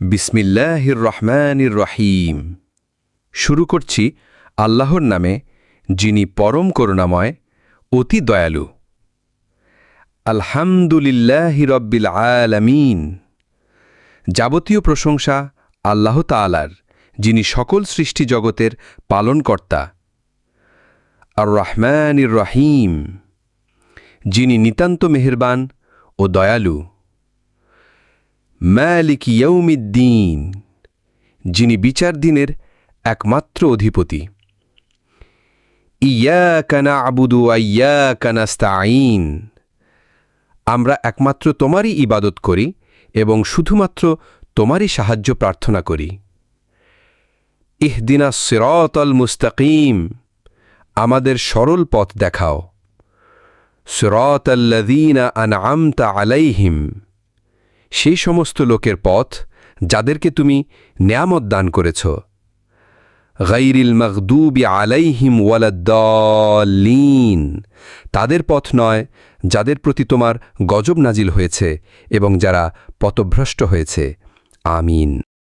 বিসমিল্লাহির রহমানির রহিম। শুরু করছি আল্লাহর নামে, যিনি পরম করুণাময়, অতি দয়ালু। আলহামদুলিল্লাহি রব্বিল আলামিন। যাবতীয় প্রশংসা আল্লাহ তাআলার, যিনি সকল সৃষ্টি জগতের পালনকর্তা। আর রহমানির রহিম। যিনি নিতান্ত মেহেরবান ও দয়ালু। মালিক ইয়ৌমিদ্দিন যিনি বিচার দিনের একমাত্র অধিপতি। ইয়া কানা আবুদু আইয়াকানাস্তাইন আমরা একমাত্র তোমারই ইবাদত করি এবং শুধুমাত্র তোমারই সাহায্য প্রার্থনা করি। ইহদিনা সিরতল মুস্তাকিম, আমাদের সরল পথ দেখাও। সিরতাল্লাযীনা আনআমতা আলাইহিম সেই সমস্ত লোকের পথ যাদেরকে তুমি নেয়ামত দান করেছ। গাইরিল মখদুবি আলাইহিম ওয়ালাদ্দলিন তাদের পথ নয় যাদের প্রতি তোমার গজব নাজিল হয়েছে এবং যারা পথভ্রষ্ট হয়েছে। আমিন।